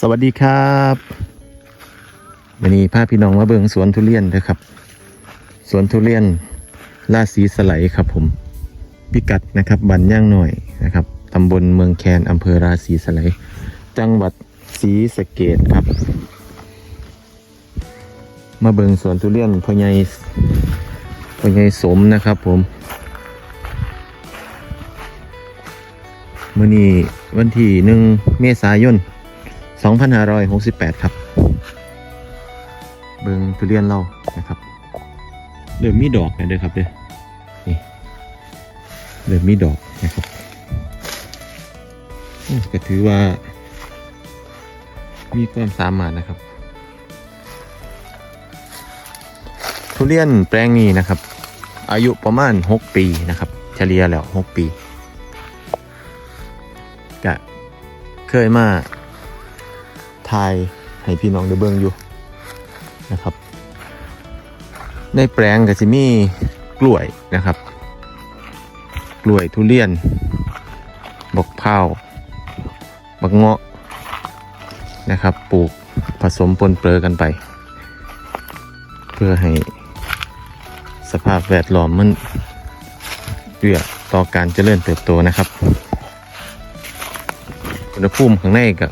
สวัสดีครับวันนี้พาพี่น้องมาเบิงสวนทุเรียนด้อครับ สวนทุเรียนราศีสไลครับผม พิกัดนะครับบันย่างหน่อยนะครับตำบลเมืองแคนอำเภอราศีสไลจังหวัดศรีสะเกดครับ มาเบิงสวนทุเรียนพ่อใหญ่พ่อใหญ่สมนะครับผมมื่อนี้วันที่หนึ่งเมษายน 2568 ครับ เบิงทุเรียนเรานะครับเริ่มมีดอกแล้วเด้อครับเด้อนี่เริ่มมีดอกนะครับโอ้ก็ถือว่า มีความสามารถนะครับ ทุเรียนแปลงนี้นะครับ อายุประมาณ 6 ปีนะครับ เฉลี่ยแล้ว 6 ปีกะเคยมาายให้พี่น้องได้เบิ่งอยู่นะครับ ในแปลงก็จะมีกล้วยนะครับ กล้วยทุเรียนบกเผาบักเงาะนะครับ ปลูกผสมปนเปื้อกันไป เพื่อให้สภาพแวดล้อมมันเอื้อต่อการเจริญเติบโตนะครับอุณหภูมิข้างในก็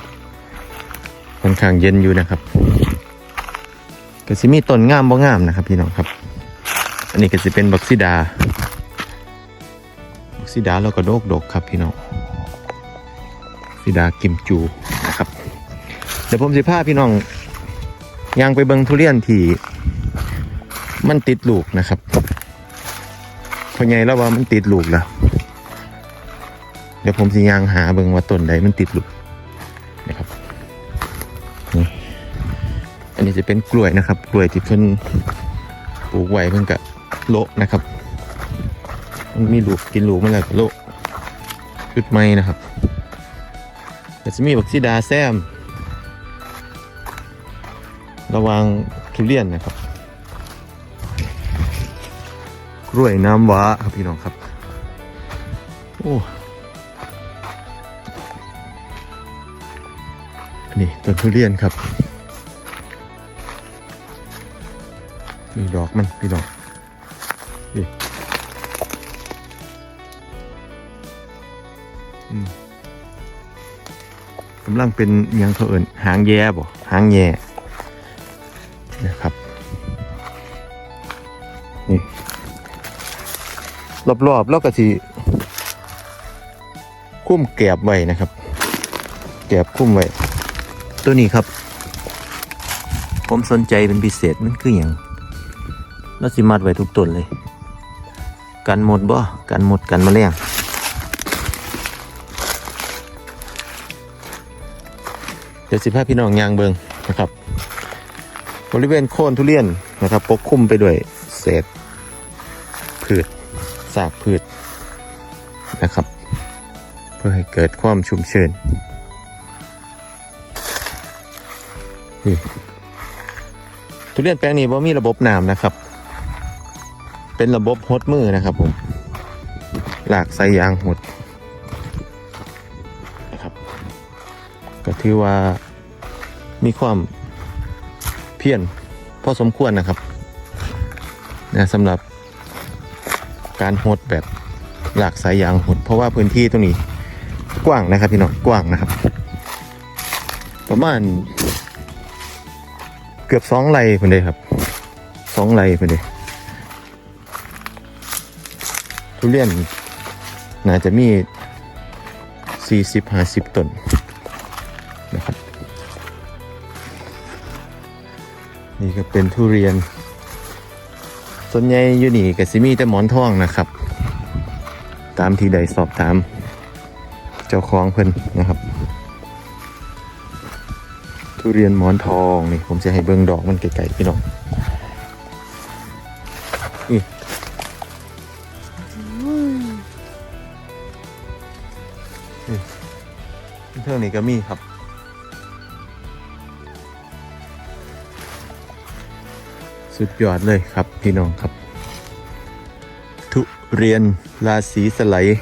ค่อนข้างเย็นอยู่นะครับก็สิมีต้นงามบ่งามนะครับพี่น้องครับ อันนี้ก็สิเป็นบักซิดา บักซิดาแล้วก็โดกดกครับพี่น้องซิดากิมจูนะครับ เดี๋ยวผมสิพาพี่น้องยางไปเบิงทุเรียนที่มันติดลูกนะครับพอไงแล้วว่ามันติดลูกแล้ว เดี๋ยวผมสิยางหาเบิงว่าต้นใดมันติดลูก นี่อันนี้จะเป็นกล้วยนะครับ กล้วยที่เพิ่นปลูกไว้เพิ่นกะโละนะครับ มันมีลูกกินลูกมันแล้วก็โละชุดไม้นะครับแต่จะมีบักซีดาแซม ระวังทุเรียนนะครับ กล้วยน้ำว้าครับพี่น้องครับ โอ้ นี่ต้นทุเรียนครับนี่ดอกมันพี่ดอกนี่กำลังเป็นยังเขาเอิญหางแย่บ่หางแย่นะครับนี่รอบๆแล้วก็สิคุ้มแกบไว้นะครับ แกบคุ้มไว้ ตัวนี้ครับ ผมสนใจเป็นพิเศษมันคืออย่างแล้วสิมัดไว้ทุกต้นเลย กันหมดบ่กันหมดกันแมลงเดี๋ยวสิพาพี่น้องยางเบิงนะครับ บริเวณโคนทุเรียนนะครับปกคลุมไปด้วยเศษพืชซากพืชนะครับ เพื่อให้เกิดความชุ่มชื้น นี่ทุเรียนแปลงนี้ว่ามีระบบน้ำนะครับ เป็นระบบหดมือนะครับผม หลากไซยางหดนะครับ ก็ถือว่ามีความเพียรพอสมควรนะครับนะสำหรับการหดแบบหลากสายยางหด เพราะว่าพื้นที่ตรงนี้กว้างนะครับพี่น้องกว้างนะครับ ประมาณ กือบสองไร่คนเดียครับสองไร่คนเดียทุเรียนน่าจะมีสี่สิบห้าสิบต้นนะครับนี่ก็เป็นทุเรียนส่วนใหญ่อยู่นี่ก็สิมีแต่หมอนทองนะครับ ตามที่ใดสอบถาม เจ้าของเพิ่นนะครับ ทุเรียนหมอนทองนี่ผมจะให้เบิ้งดอกมันไกลๆพี่น้องนี่เท่านี้ก็มีครับสุดยอดเลยครับพี่น้องครับ ทุเรียนราศีสไลด์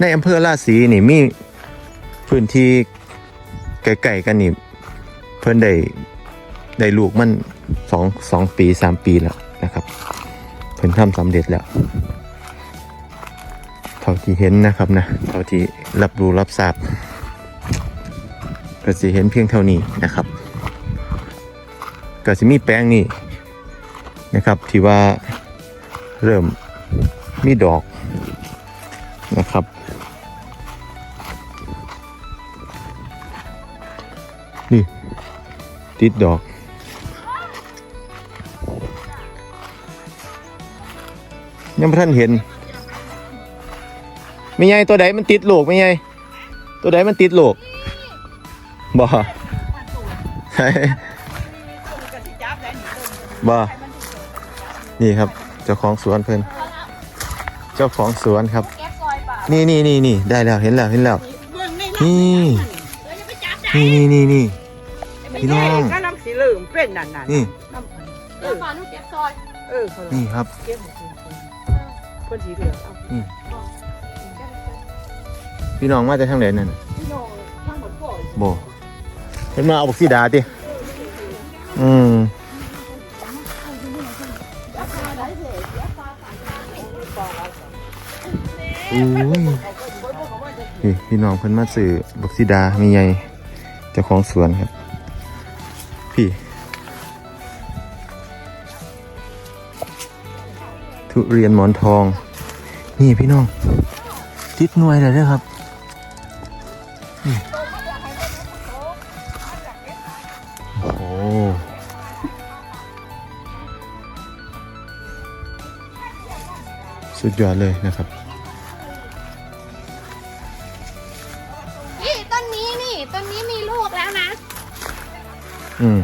ในอำเภอราศีนี่มีพื้นที่ ไกลๆกันนี่เพิ่อนได้ได้ลูกมันสองสองปีสามปีแล้วนะครับ เพิ่อนทำสำเร็จแล้วเท่าที่เห็นนะครับนะเท่าที่รับรู้รับทราบก็สิเห็นเพียงเท่านี้นะครับ ก็สิมีแป้งนี่นะครับที่ว่าเริ่มมีดอก นี่ ติดดอก ยังท่านเห็นไม่ไงตัวใดมันติดลูกไม่ไงตัวใดมันติดลูกบ่ใช่บ่นี่ครับ เจ้าของสวนเพิ่นเจ้าของสวนครับ นี่นี่นี่นี่ได้แล้วเห็นแล้วเห็นแล้ว นี่ นี่นี่นี่นี่ พี่น้องก็น้ำสีเหลืองเป็นนั่นน่ะนี่น้ำเดี๋ยวฝาลูกแก๊สซอยเออเขานี่ครับเก็บหมดเลยเพิ่นสีเหลืองเอาพี่น้องมาจากทางไหนนั่นน่ะพี่น้องทั้งหมดก่อนโบเห็นมาเอาบุกซีดาดิอืมอุ้ยนี่พี่น้องเพิ่นมาซื้อบุกซีดามีไงเจ้าของสวนครับ พี่ ทุเรียนหมอนทอง นี่พี่น้อง ติดหน่วยเลยเด้อครับโอ้โหสุดยอดเลยนะครับ นี่ต้นนี้นี่ต้นนี้มีลูกแล้วนะ อืม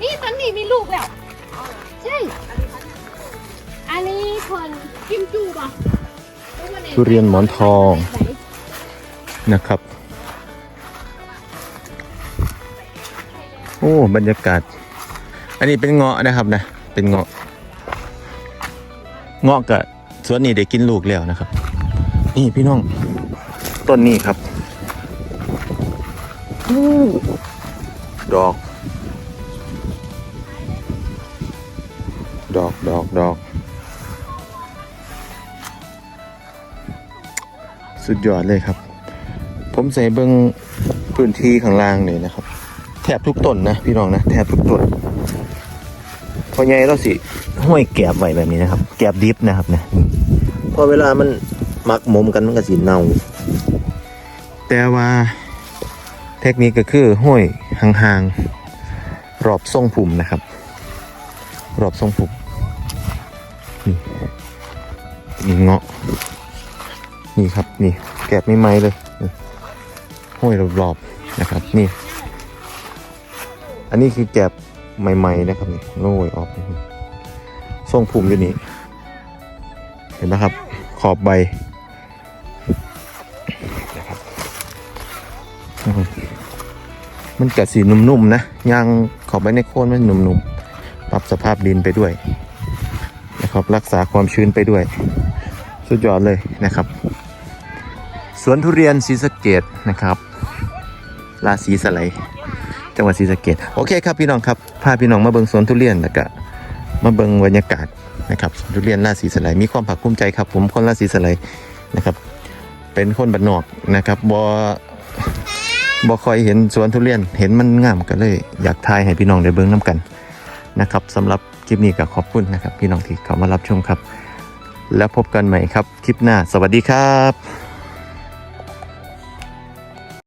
นี่ต้นนี้มีลูกแล้ว ใช่ อันนี้คนกิมจูป่ะทุเรียนหมอนทองนะครับ โอ้บรรยากาศ อันนี้เป็นเงาะนะครับนะ เป็นเงาะ เงาะกับสวนนี้ได้กินลูกแล้วนะครับ นี่พี่น้อง ต้นนี้ครับอู้ดอก สุดยอดเลยครับ ผมใส่เบิ้งพื้นที่ข้างล่างเลยนะครับ แทบทุกต้นนะพี่น้องนะแทบทุกต้นพอใหญ่เราสิห้อยแกบไว้แบบนี้นะครับ แกบดิฟนะครับนะนี่พอเวลามันหมักหมมกันมันก็สิเน่า แต่ว่าเทคนิคก็คือห้อยห่างๆรอบทรงผุ่มนะครับ รอบทรงผุ่มนี่เงาะ นี่ครับนี่แกะไม่ไหมเลยห้อยรอบๆนะครับนี่ อันนี้คือแกะใหม่ๆนะครับนี่โง่ยออกนี่ทรงภูมิอยู่นี่เห็นไหมครับ ขอบใบนะครับมันกะสีนุ่มๆนะยางขอบใบในโคนมันนุ่มๆปรับสภาพดินไปด้วยนะครับรักษาความชื้นไปด้วย สุดยอดเลยนะครับ สวนทุเรียนศรีสะเกดนะครับราศีสไลจังหวัดศรีสะเกดโอเคครับพี่น้องครับพาพี่น้องมาเบิงสวนทุเรียนแล้วก็มาเบิงบรรยากาศนะครับสวนทุเรียนราศีสไลมีความภาคภูมิใจครับ ผมคนราศีสไลนะครับ เป็นคนบ้านนอกนะครับบอบอคอยเห็นสวนทุเรียนเห็นมันงามก็เลย อยากทายให้พี่น้องได้เบิงน้กันนะครับสำหรับคลิปนี้ก็ขอบคุณนะครับ พี่น้องที่เข้ามารับชมครับ แล้วพบกันใหม่ครับ คลิปหน้า สวัสดีครับ